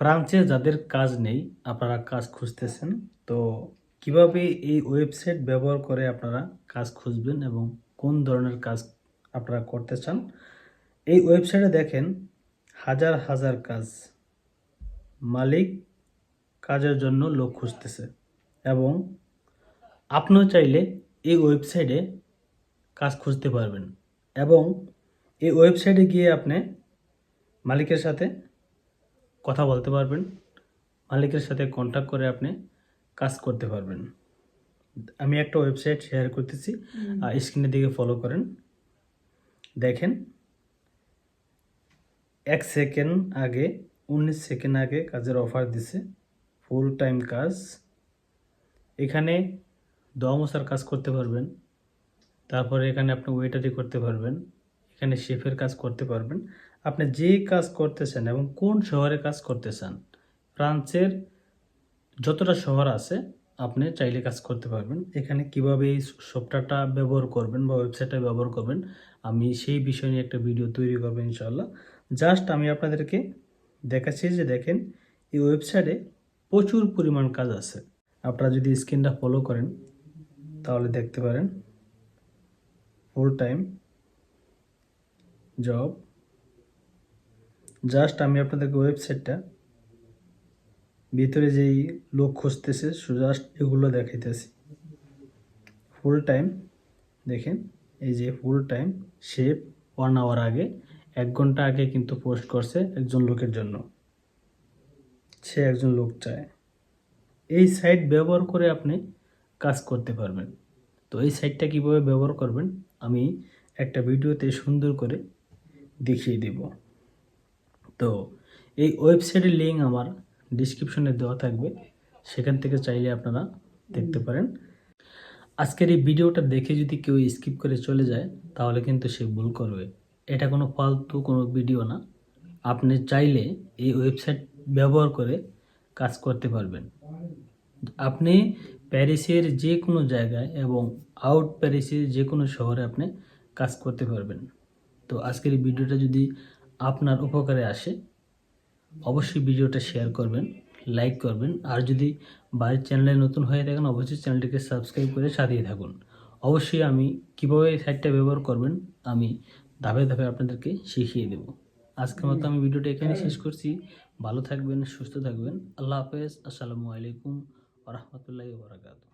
ফ্রান্সে যাদের কাজ নেই, আপনারা কাজ খুঁজতেছেন, তো কীভাবে এই ওয়েবসাইট ব্যবহার করে আপনারা কাজ খুঁজবেন এবং কোন ধরনের কাজ আপনারা করতে চান? এই ওয়েবসাইটে দেখেন, হাজার হাজার কাজ। মালিক কাজের জন্য লোক খুঁজতেছে এবং আপনিও চাইলে এই ওয়েবসাইটে কাজ খুঁজতে পারবেন এবং এই ওয়েবসাইটে গিয়ে আপনি মালিকের সাথে কথা বলতে পারবেন। মালিকের সাথে কন্ট্যাক্ট করে আপনি কাজ করতে পারবেন। আমি একটা ওয়েবসাইট শেয়ার করতেছি। স্ক্রিনের দিকে ফলো করেন। দেখেন এক সেকেন্ড আগে উনিশ সেকেন্ড আগে কাজের অফার দিছে। ফুল টাইম কাজ। এখানে দোয়া মশার কাজ করতে পারবেন। তারপরে এখানে আপনি ওয়েটারি করতে পারবেন। এখানে শেফের কাজ করতে পারবেন। আপনি যে কাজ করতেছেন এবং কোন শহরে কাজ করতে চান ফ্রান্সের যতটা শহর আছে, আপনি চাইলে কাজ করতে পারবেন। এখানে কীভাবে এই সফটওয়্যারটা ব্যবহার করবেন বা ওয়েবসাইটটা ব্যবহার করবেন, আমি সেই বিষয় নিয়ে একটা ভিডিও তৈরি করব ইনশাল্লাহ জাস্ট আমি আপনাদেরকে দেখাচ্ছি যে দেখেন, এই ওয়েবসাইটে প্রচুর পরিমাণ কাজ আছে। আপনারা যদি স্ক্রিনটা ফলো করেন, তাহলে দেখতে পারেন ফুল টাইম জব জাস্ট আমি আপনাদেরকে ওয়েবসাইটটা ভিতরে যেই লোক খুঁজতেছে জাস্ট এগুলো দেখাইতেছি। ফুল টাইম দেখেন, এই যে full time shape one hour আগে, এক ঘণ্টা আগে কিন্তু পোস্ট করছে একজন লোকের জন্য। সে একজন লোক চায়। এই সাইট ব্যবহার করে আপনি কাজ করতে পারবেন। তো এই সাইটটা কীভাবে ব্যবহার করবেন, আমি একটা ভিডিওতে সুন্দর করে দেখিয়ে দেব। তো এই ওয়েবসাইটের লিঙ্ক আমার ডিসক্রিপশনে দেওয়া থাকবে। সেখান থেকে চাইলে আপনারা দেখতে পারেন। আজকের এই ভিডিওটা দেখে যদি কেউ স্কিপ করে চলে যায়, তাহলে কিন্তু সে ভুল করবে। এটা কোনো ফালতু কোনো ভিডিও না। আপনি চাইলে এই ওয়েবসাইট ব্যবহার করে কাজ করতে পারবেন। আপনি প্যারিসের যে কোনো জায়গায় এবং আউট প্যারিসের যে কোনো শহরে আপনি কাজ করতে পারবেন। তো আজকের এই ভিডিওটা যদি আপনার উপকারে আসে, অবশ্যই ভিডিওটা শেয়ার করবেন লাইক করবেন। আর যদি বাড়ির চ্যানেলে নতুন হয়ে থাকেন, অবশ্যই চ্যানেলটিকে সাবস্ক্রাইব করে সাথিয়ে থাকুন। অবশ্যই আমি কীভাবে এই সাইটটা ব্যবহার করবেন, আমি ধাপে ধাপে আপনাদেরকে শিখিয়ে দেব। আজকের মতো আমি ভিডিওটা এখানে শেষ করছি। ভালো থাকবেন, সুস্থ থাকবেন। আল্লাহ হাফেজ। আসসালামু আলাইকুম রহমতুল্লাহ বরাকাতু